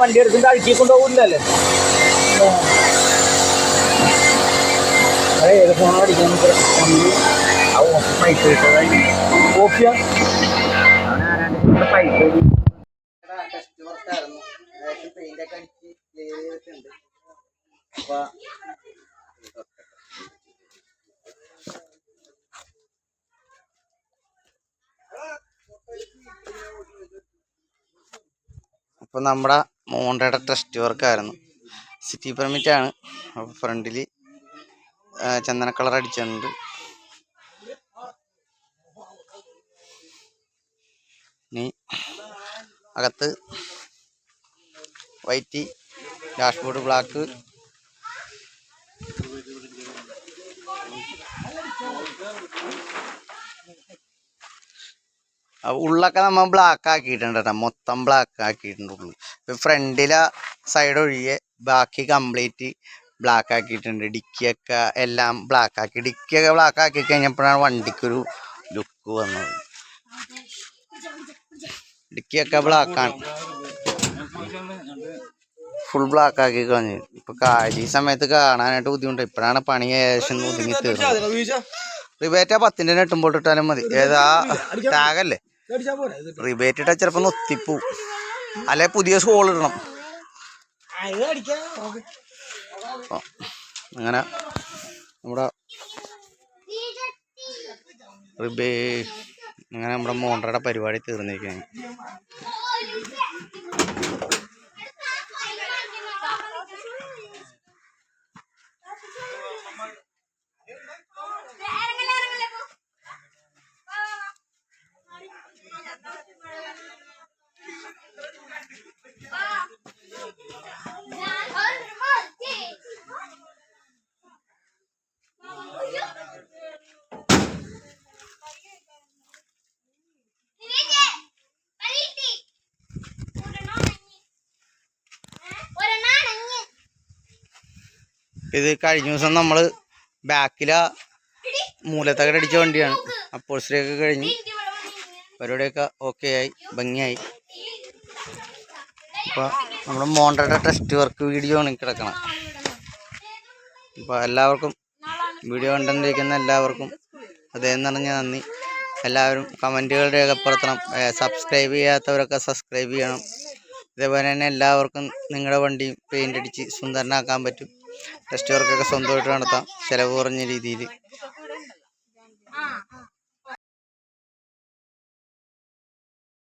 വണ്ടി എടുക്കും അഴുക്കി കൊണ്ടുപോകില്ലല്ലേ ഏത് ഫോണാണ് അടിക്കണം പൈസ കോപ്പിയാ പൈസ ടെസ്റ്റ് വർക്കായിരുന്നു പെയിന്റ് ഒക്കെ അടിച്ച് ക്ലിയർ ചെയ്തിട്ടുണ്ട്. അപ്പൊ അപ്പൊ നമ്മുടെ മോണ്ടയുടെ ടെസ്റ്റ് വർക്കായിരുന്നു സിറ്റി പെർമിറ്റ് ആണ്. ഫ്രണ്ടിൽ ചന്ദന കളർ അടിച്ചിട്ടുണ്ട്. ഇനി അകത്ത് വൈറ്റ് ഡാഷ്ബോർഡ് ബ്ലാക്ക് ഉള്ളൊക്കെ നമ്മൾ ബ്ലാക്ക് ആക്കിയിട്ടുണ്ട് കേട്ടോ മൊത്തം ബ്ലാക്ക് ആക്കിയിട്ടുണ്ട് ഉള്ളു. ഇപ്പൊ ഫ്രണ്ടിലെ സൈഡ് ഒഴികെ ബാക്കി കംപ്ലീറ്റ് ബ്ലാക്ക് ആക്കിയിട്ടുണ്ട്. ഡിക്കിയൊക്കെ എല്ലാം ബ്ലാക്ക് ആക്കി. ഡിക്കിയൊക്കെ ബ്ലാക്ക് ആക്കി കഴിഞ്ഞപ്പോഴാണ് വണ്ടിക്കൊരു ലുക്ക് വന്നത്. ഡിക്കിയൊക്കെ ബ്ലാക്കാണ് ഫുൾ ബ്ലാക്ക് ആക്കി കളഞ്ഞു. ഇപ്പൊ കാഴ്ച സമയത്ത് കാണാനായിട്ട് ബുദ്ധിമുട്ട്. ഇപ്പോഴാണ് പണി ഏകദേശം ഒതുങ്ങി തീർന്നത്. റിബേറ്റ് ആ പത്തിന്റെ നെട്ടുമ്പോൾ ഇട്ടാലും മതി. ഏതാ ടാഗല്ലേ റിബേറ്റ് ഇട്ടാ ചിലപ്പോ ഒത്തിപ്പൂ. അല്ലെ പുതിയ സോൾ ഇടണം. അങ്ങനെ നമ്മുടെ റിബേ അങ്ങനെ നമ്മുടെ മോണ്ടയുടെ പരിപാടി തീർന്നിരിക്കുകയാണ്. ഇത് കഴിഞ്ഞ ദിവസം നമ്മൾ ബാക്കില മൂലത്തകട് അടിച്ച വണ്ടിയാണ്. അപ്പോഴ്സറിയൊക്കെ കഴിഞ്ഞ്. പരിപാടിയൊക്കെ ഓക്കെ ആയി ഭംഗിയായി. അപ്പോൾ നമ്മുടെ മോണ്ടയുടെ ടെസ്റ്റ് വർക്ക് വീഡിയോ ആണ് കിടക്കണം അപ്പോൾ എല്ലാവർക്കും വീഡിയോ കണ്ടുകൊണ്ടിരിക്കുന്ന എല്ലാവർക്കും അദ്ദേഹം നിറഞ്ഞ നന്ദി. എല്ലാവരും കമന്റുകൾ രേഖപ്പെടുത്തണം. സബ്സ്ക്രൈബ് ചെയ്യാത്തവരൊക്കെ സബ്സ്ക്രൈബ് ചെയ്യണം. ഇതേപോലെ തന്നെ എല്ലാവർക്കും നിങ്ങളുടെ വണ്ടിയും പെയിന്റ് അടിച്ച് സുന്ദരനാക്കാൻ പറ്റും. ടെസ്റ്റ് സ്വന്തമായിട്ട് നടത്താം. ചിലവ് കുറഞ്ഞ രീതിയിൽ